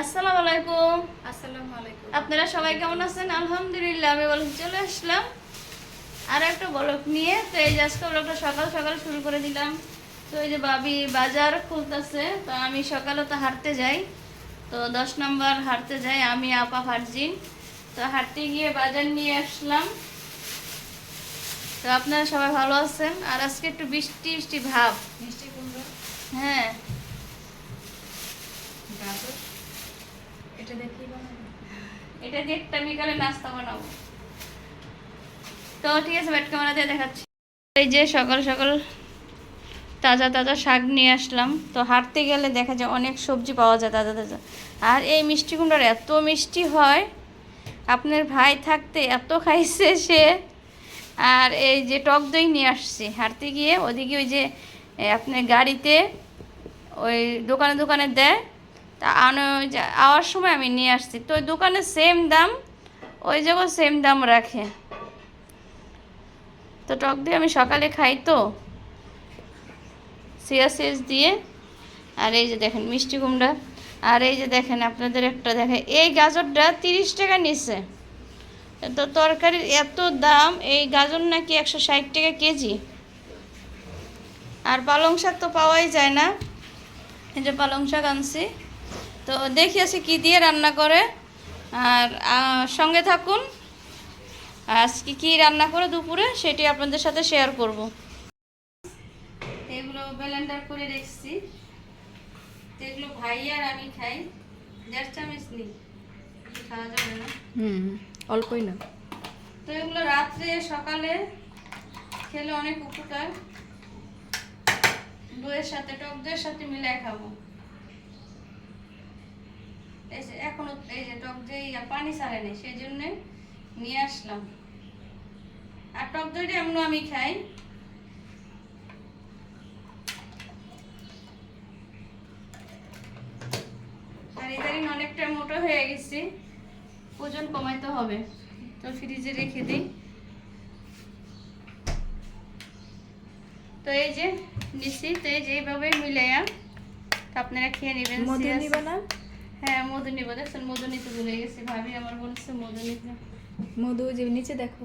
আসসালামু আলাইকুম। আসসালামু আলাইকুম। আপনারা সবাই কেমন আছেন? আলহামদুলিল্লাহ আমি বলছি চলে আসলাম। আর একটা বলক নিয়ে তো এই যে আজকে ব্লগটা সকাল সকাল শুরু করে দিলাম। তো এই যে বাবি বাজার খুলতেছে তো আমি সকালে তো হাঁটতে যাই। তো দশ নম্বর হাঁটতে যাই আমি আপা ফারজিন। তো হাঁটতে গিয়ে বাজার নিয়ে আসলাম। তো আপনারা সবাই ভালো আছেন? আর আজকে একটু বৃষ্টি বৃষ্টি ভাব। হ্যাঁ। এটা দেখি দিয়ে একটা বিকালে নাস্তা বানাবো। তো ঠিক আছে ব্যাট ক্যামেরা দিয়ে দেখাচ্ছি। এই যে সকাল সকাল তাজা তাজা শাক নিয়ে আসলাম। তো হাঁটতে গেলে দেখা যায় অনেক সবজি পাওয়া যায় তাজা তাজা। আর এই মিষ্টি কুমড়ার এত মিষ্টি হয়, আপনার ভাই থাকতে এত খাইছে সে। আর এই যে টক দই নিয়ে আসছে। হাঁটতে গিয়ে ওদিকে ওই যে আপনার গাড়িতে ওই দোকানে দোকানে দেয়। তা আনো আওয়ার সময় আমি নিয়ে আসছি। তো ওই দোকানে সেম দাম, ওই জায়গায় সেম দাম রাখে। তো টক দিয়ে আমি সকালে খাই তো। সিয়া সিএস দিয়ে। আর এই যে দেখেন মিষ্টি কুমড়া। আর এই যে দেখেন আপনাদের একটা দেখেন, এই গাজরটা তিরিশ টাকা নিচ্ছে। তো তরকারির এত দাম, এই গাজর নাকি একশো ষাট টাকা কেজি। আর পালং শাক তো পাওয়াই যায় না। এই যে পালং শাক আনছি। তো দেখি আছে কী দিয়ে রান্না করে। আর সঙ্গে থাকুন। আজকে কি রান্না করে দুপুরে সেটি আপনাদের সাথে শেয়ার করব। এগুলো ব্লেন্ডার করে রেখেছি। এগুলো ভাই আর আমি খাই। দেড় চামচ নিই। খাওয়া যাবে না। হুম অল্পই না। তো এগুলো রাত্রে সকালে খেলে অনেক উপকার। দইয়ের সাথে টক দইয়ের সাথে মিলাই খাব। এখনও এই যে টক দই পানি ছাড়ে নেই সেই জন্য নিয়ে আসলাম। আর টক দইটা এমন আমি খাই। আর ইদানিং অনেকটা মোটা হয়ে গেছি ওজন কমাইতে হবে তো ফ্রিজে রেখে দিই। তো এই যে নিচ্ছি তো এই যে এইভাবে মিলাইয়া আপনারা খেয়ে নেবেন না? হ্যাঁ মধু নিব। দেখছেন মধু নিতে ভুলে গেছি। ভাবি আমার বলছে মধু নিতে। মধু যে নিচে দেখো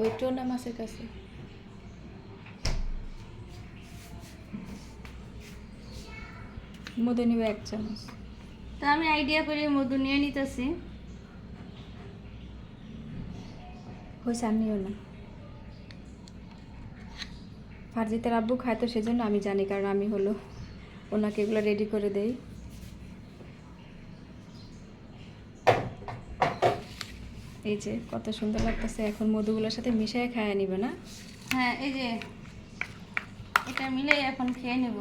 ওই টোনা মাছের কাছে। মধু নিবে এক চামচ। তো আমি আইডিয়া করে মধু নিয়ে নিতেছি। হয়েছে আর নিও না। ফারজিতের আব্বু খায় তো সেজন্য আমি জানি কারণ আমি হলো ওনাকে এগুলো রেডি করে দেই। এই যে কত সুন্দর লাগতেছে এখন মধুগুলোর সাথে মিশিয়ে খায় নিবে না? হ্যাঁ এই যে এটা মিলে এখন খেয়ে নেব।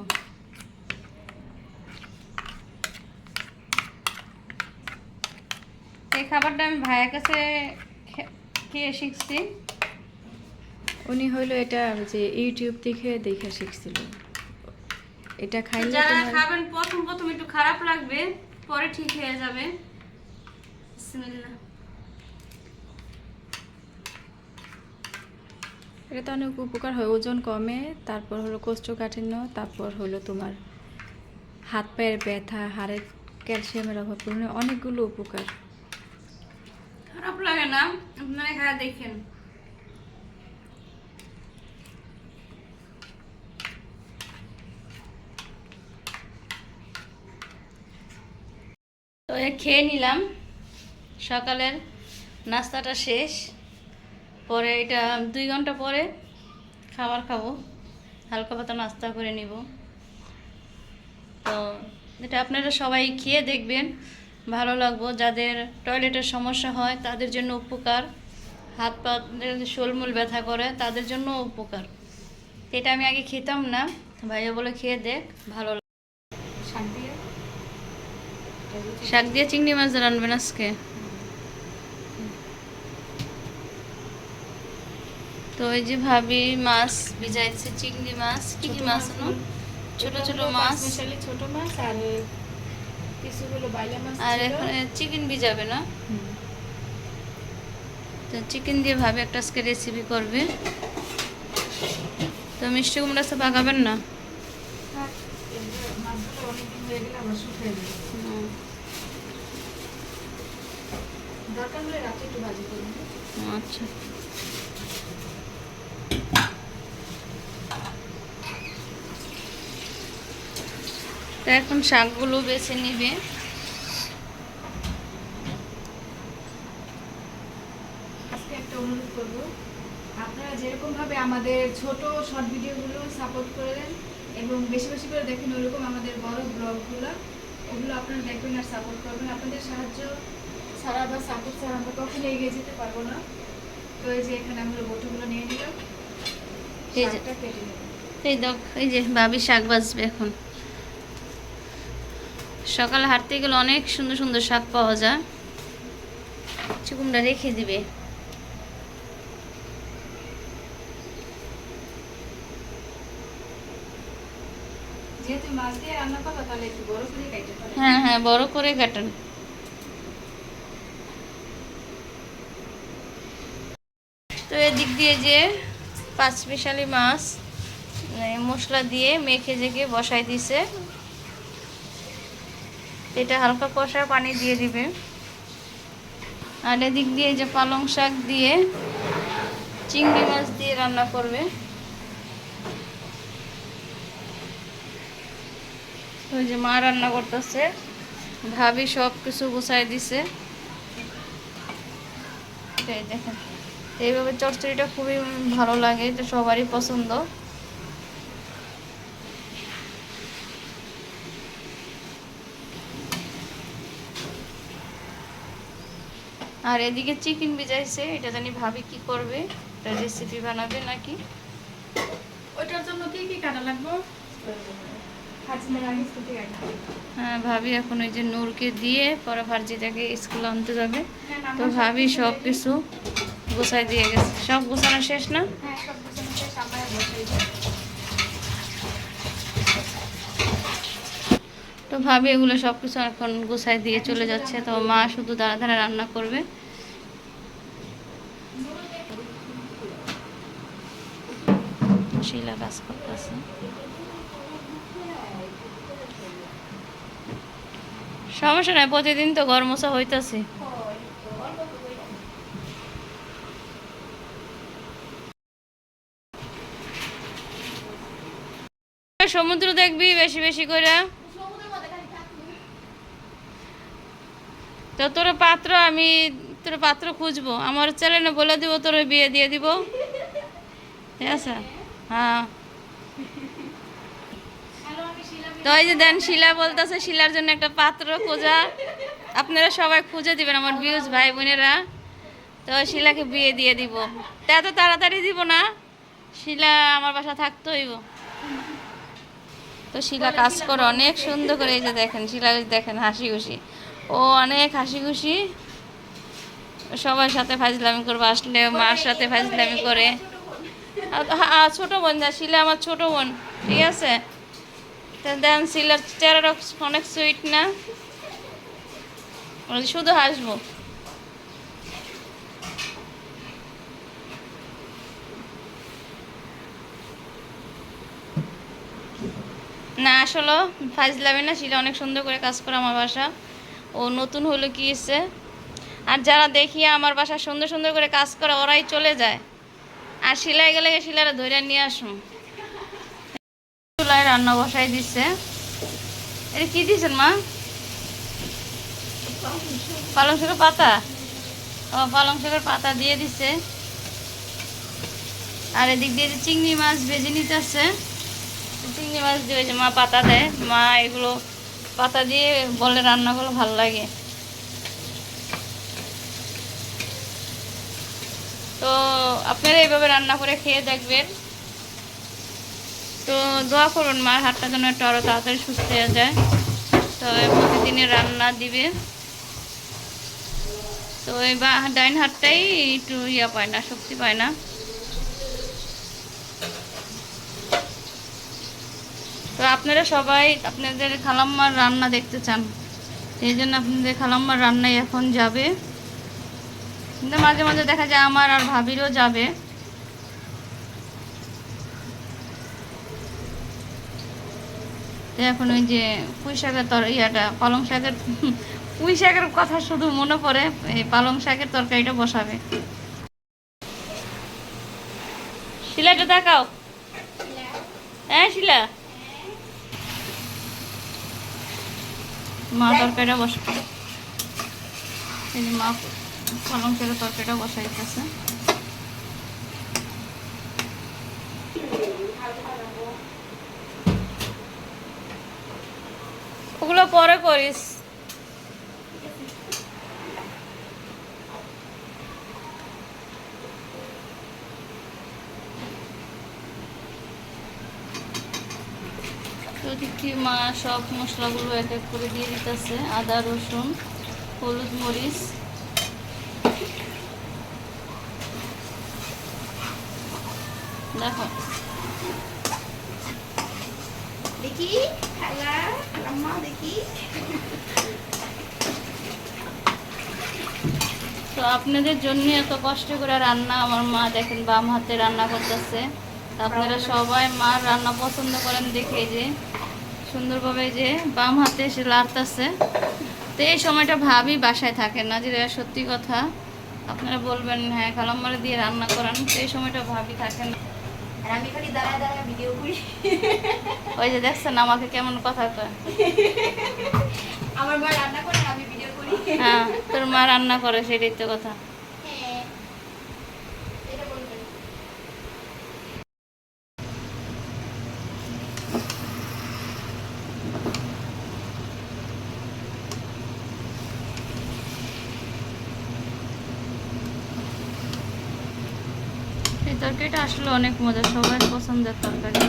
এই খাবারটা আমি ভাইয়ের কাছে খেয়ে শিখছি। উনি হইল এটা যে ইউটিউব দেখে দেখে শিখছিল। এটা খাইলে যারা খাবেন প্রথম প্রথম একটু খারাপ লাগবে পরে ঠিক হয়ে যাবে। বিসমিল্লাহ। এটা তো অনেক উপকার হয়, ওজন কমে, তারপর হলো কোষ্ঠকাঠিন্য, তারপর হলো তোমার হাত পায়ের ব্যথা, হাড়ের ক্যালসিয়ামের অভাব পূরণে অনেকগুলো উপকার। খারাপ লাগে না, আপনারা দেখেন। তো খেয়ে নিলাম, সকালের নাস্তাটা শেষ। পরে এটা দুই ঘণ্টা পরে খাবার খাব। হালকা পাতা নাস্তা করে নিব। তো এটা আপনারা সবাই খেয়ে দেখবেন ভালো লাগবো। যাদের টয়লেটের সমস্যা হয় তাদের জন্য উপকার। হাত পা শোলমূল ব্যথা করে তাদের জন্য উপকার। এটা আমি আগে খেতাম না ভাইয়া বলে খেয়ে দেখ ভালো লাগে। শাক দিয়ে? শাক দিয়ে চিংড়ি মাছ রানবেন আজকে। তো ওই যে ভাবি মাছ ভিজাইছে চিংড়ি মাছ কি কি মাছ নো? ছোট ছোট মাছ। মিশালি ছোট মাছ আর কিছুগুলো বাইলা মাছ আর এখানে চিকেন ভিজাবে না। তো চিকেন দিয়ে ভাবে একটা আজকে রেসিপি করবে। তো মিষ্টি কুমড়া তো পাকাবেন না? থাক, এগুলো মাছগুলো অনেকদিন হয়ে গেলে আবার শুকিয়ে যাবে হুম। শাকগুলো রাতে একটু ভাজি করব আচ্ছা তো এখন শাকগুলো বেছে নিবে। আজকে একটা অনুরোধ করব আপনারা যেরকম ভাবে আমাদের ছোট শর্ট ভিডিওগুলো সাপোর্ট করেন এবং বেশি বেশি করে দেখেন ওরকম আমাদের বড় ব্লগগুলো ওগুলো আপনারা দেখবেন আর সাপোর্ট করবেন। আপনাদের সাহায্য ছাড়া বা সাপোর্ট ছাড়া আমরা কখনো এগিয়ে যেতে পারব না। তো এই যে এখানে আমরা বটুগুলো নিয়ে নিলাম শাকটা কেটে নেব এই দেখ এই যে ভাবি শাক বাজবে এখন। সকালে হাঁটতে গেলে অনেক সুন্দর সুন্দর শাক পাওয়া যায়। চুকুমটা রেখে দিবে। হ্যাঁ হ্যাঁ বড় করে কাটেন। তো এদিক দিয়ে যে পাঁচ মিশালি মাছ মশলা দিয়ে মেখে জেগে বসাই দিছে। এটা হালকা কষা পানি দিয়ে দিবে। আর এদিক দিয়ে যে পালং শাক দিয়ে চিংড়ি মাছ দিয়ে রান্না করবে। ওই যে মা রান্না করতেছে। ভাবি সব কিছু গুছাই দিছে দেখেন। এইভাবে চচ্চড়িটা খুবই ভালো লাগে, এটা সবারই পছন্দ। আর এদিকে চিকেন ভিজাইছে এটা জানি ভাবি কি করবে এটা রেসিপি বানাবে নাকি? ওইটার জন্য কি কি কাটা লাগবে? হ্যাঁ ভাবি এখন ওই যে নূরকে দিয়ে পরে ভার্জিটাকে স্কুলে আনতে যাবে। হ্যাঁ, তো ভাবি সব কিছু গোছাই দিয়ে গেছে। সব গোছানো শেষ না? হ্যাঁ সব গোছানো শেষ আমরা বসাই দিই তো ভাবি এগুলো সব কিছু এখন গোছাই দিয়ে চলে যাচ্ছে। তো মা শুধু দাঁড়া দাঁড়া রান্না করবে। শিলা কাজ করতেছে। সমস্যা নাই প্রতিদিন তো ঘর মোছা হইতাছে। সমুদ্র দেখবি বেশি বেশি করে তো তোর পাত্র, আমি তোর পাত্র খুঁজবো। আমার চ্যানেলে বলে দিব, তোর বিয়ে দিয়ে দিব। ঠিক আছে? হ্যাঁ। তো এই যে দেন, শিলা বলতেছে, শিলার জন্য একটা পাত্র খোঁজা। আপনারা সবাই খুঁজে দিবেন, আমার বিউজ ভাই বোনেরা। তো শিলাকে বিয়ে দিয়ে দিব। তা এত তাড়াতাড়ি দিব না। শিলা আমার বাসা থাকতে হইব তো শিলা কাজ করে অনেক সুন্দর করে, এই যে দেখেন, শিলা দেখেন হাসি খুশি। ও অনেক হাসি খুশি সবার সাথে ফাজলামি করব, আসলে মার সাথে ফাজলামি করে। ছোট বোন যা, শিলা আমার ছোট বোন, ঠিক আছে? দেন, শিলার চেহারাটা অনেক সুইট না? শুধু হাসবো। না, আসলে ফাজলামি না, শিলা অনেক সুন্দর করে কাজ করে আমার বাসা। ও নতুন হলো কি এসে আর যারা দেখিয়ে আমার বাসা সুন্দর সুন্দর করে কাজ করে, ওরাই চলে যায়। আর শিলাই গেলে শিলারা ধরে নিয়ে আসুন। চুলায় রান্না বসাই দিচ্ছে এটা কি দিয়েছেন মা? পালং শাকের পাতা? ও, পালং শাকের পাতা দিয়ে দিছে। আর এদিক দিয়ে চিংড়ি মাছ ভেজে নিতেছে। চিংড়ি মাছ দিয়ে মা পাতা দেয়। মা এগুলো পাতা দিয়ে বলে রান্নাগুলো ভালো লাগে। তো আপনারা এইভাবে রান্না করে খেয়ে দেখবেন। তো দোয়া করুন মার হাতটা যেন একটু আরও তাড়াতাড়ি সুস্থ হয়ে যায়। তো প্রতিদিনে রান্না দিবে। তো এই ডাইন হাতটাই একটু ইয়া পায় না, শক্তি পায় না। তো আপনারা সবাই আপনাদের খালাম্মার রান্না দেখতে চান। এই জন্য আপনাদের খালাম্মার রান্নাই এখন যাবে। কিন্তু মাঝে মাঝে দেখা যায় আমার আর ভাবিরও যাবে। এখন ওই যে পুঁই শাকের তর ইয়াটা পালং শাকের পুঁই শাকের কথা শুধু মনে পড়ে এই পালং শাকের তরকারিটা বসাবে। শিলাটা দেখাও। হ্যাঁ শিলা? মা তরকারিটা বসাবে এই যে মা পালং শাকের তরকারিটা বসাইতেছে। ওগুলো পরে করিস। দেখি মা সব মশলাগুলো এক এক করে দিয়ে দিতেছে। আদা রসুন হলুদ মরিচ। দেখো। দেখি খালা দেখি। তো আপনাদের জন্য এত কষ্ট করে রান্না আমার মা দেখেন বাম হাতে রান্না করতেছে। আপনারা সবাই মার রান্না পছন্দ করেন দেখে যে। সুন্দরভাবে যে বাম হাতে এসে লাড়তেছে তো এই সময়টা ভাবি বাসায় থাকে না যেটা সত্যি কথা। আপনারা বলবেন হ্যাঁ কালাম্মারে দিয়ে রান্না করান। তো এই সময়টা ভাবি থাকেন না। আর আমি খালি দাঁড়ায় দাঁড়ায় ভিডিও করি। ওই যে দেখছেন আমাকে কেমন কথা কয়। আমার মা রান্না করে আমি ভিডিও করি। হ্যাঁ তোর মা রান্না করে সেটাই তো কথা। এই তরকারিটা আসলে অনেক মজা সবার পছন্দের তরকারি।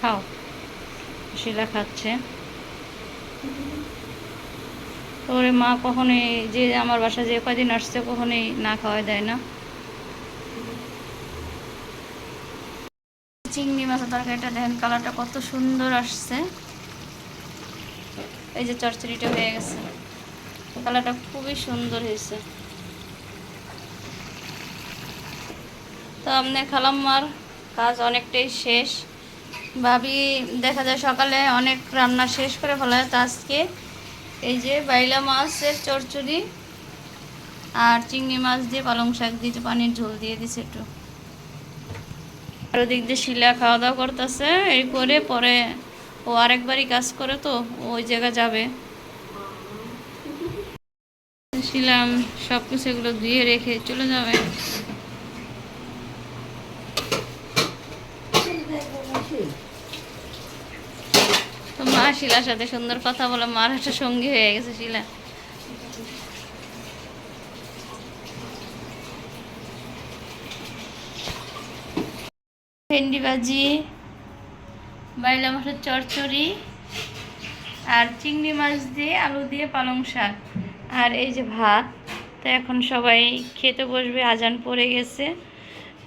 খাও, শিলা খাচ্ছে। তোরে মা, কখনোই যে আমার বাসা যে কদিন আসছে কখনোই না খাওয়াই দেয় না। চিংড়ি মাছের তরকারিটা দেখেন কালারটা কত সুন্দর আসছে। এই যে চরচড়িটা হয়ে গেছে। কালারটা খুবই সুন্দর হয়েছে। তো আপনার খালাম্মার কাজ অনেকটাই শেষ। ভাবি, দেখা যায় সকালে অনেক রান্না শেষ করে ফেলায় তো আজকে এই যে বাইলা মাছের চরচড়ি আর চিংড়ি মাছ দিয়ে পালং শাক দিয়ে পানির ঝোল দিয়ে দিছে একটু। আর ওদিক দিয়ে শিলা খাওয়া দাওয়া করতেছে, এই করে পরে ও আরেকবারই কাজ করে তো ওই জায়গা যাবে। শিলাম সব কিছু এগুলো ধুয়ে রেখে চলে যাবে। তো মা শিলার সাথে সুন্দর কথা বলে, মার একটা সঙ্গী হয়ে গেছে শিলা। ভেন্ডি ভাজি বাইলা মাছের চচ্চড়ি আর চিংড়ি মাছ দিয়ে আলু দিয়ে পালং শাক আর এই যে ভাত, তো এখন সবাই খেতে বসবে, আজান পড়ে গেছে।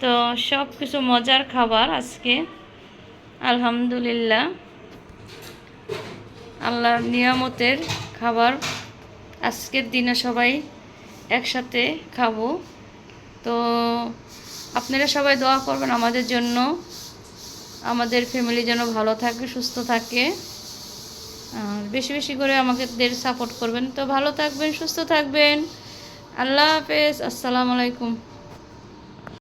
তো সব কিছু মজার খাবার আজকে, আলহামদুলিল্লাহ। আল্লাহর নিয়ামতের খাবার আজকের দিনে সবাই একসাথে খাব। তো আপনারা সবাই দোয়া করবেন আমাদের জন্য। আমাদের ফ্যামিলি যেন ভালো থাকে, সুস্থ থাকে। আর বেশি বেশি করে আমাদের সাপোর্ট করবেন। তো ভালো থাকবেন, সুস্থ থাকবেন। আল্লাহ হাফেজ। আসসালামু আলাইকুম।